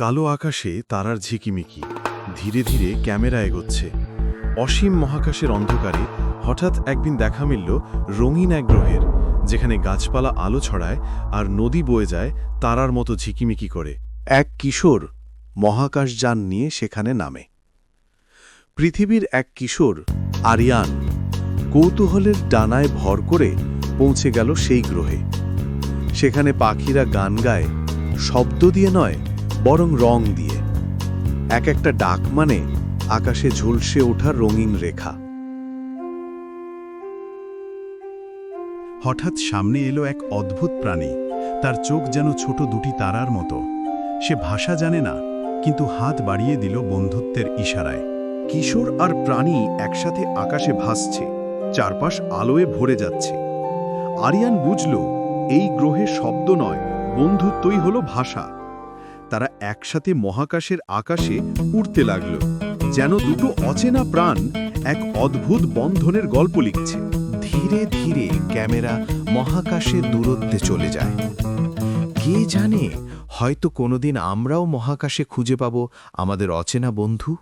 কালো আকাশে তারার ঝিকিমিকি। ধীরে ধীরে ক্যামেরা এগোচ্ছে। অসীম মহাকাশের অন্ধকারে হঠাৎ একদিন দেখা মিলল রঙিন এক গ্রহের, যেখানে গাছপালা আলো ছড়ায় আর নদী বয়ে যায় তারার মতো ঝিকিমিকি করে। এক কিশোর মহাকাশযান নিয়ে সেখানে নামে। পৃথিবীর এক কিশোর, আরিয়ান, কৌতূহলের ডানায় ভর করে পৌঁছে গেল সেই গ্রহে। সেখানে পাখিরা গান গায়, শব্দ দিয়ে নয় বরং রং দিয়ে। এক একটা ডাক মানে আকাশে ঝলসে ওঠা রঙিন রেখা। হঠাৎ সামনে এলো এক অদ্ভুত প্রাণী। তার চোখ যেন ছোট দুটি তারার মতো। সে ভাষা জানে না, কিন্তু হাত বাড়িয়ে দিল বন্ধুত্বের ইশারায়। কিশোর আর প্রাণী একসাথে আকাশে ভাসছে, চারপাশ আলোয় ভরে যাচ্ছে। আরিয়ান বুঝল, এই গ্রহে শব্দ নয়, বন্ধুত্বই হলো ভাষা। তারা একসাথে মহাকাশের আকাশে উড়তে লাগল, যেন দুটো অচেনা প্রাণ এক অদ্ভুত বন্ধনের গল্প লিখছে। ধীরে ধীরে ক্যামেরা মহাকাশের দূরত্বে চলে যায়। কে জানে, হয়তো কোনোদিন আমরাও মহাকাশে খুঁজে পাব আমাদের অচেনা বন্ধু?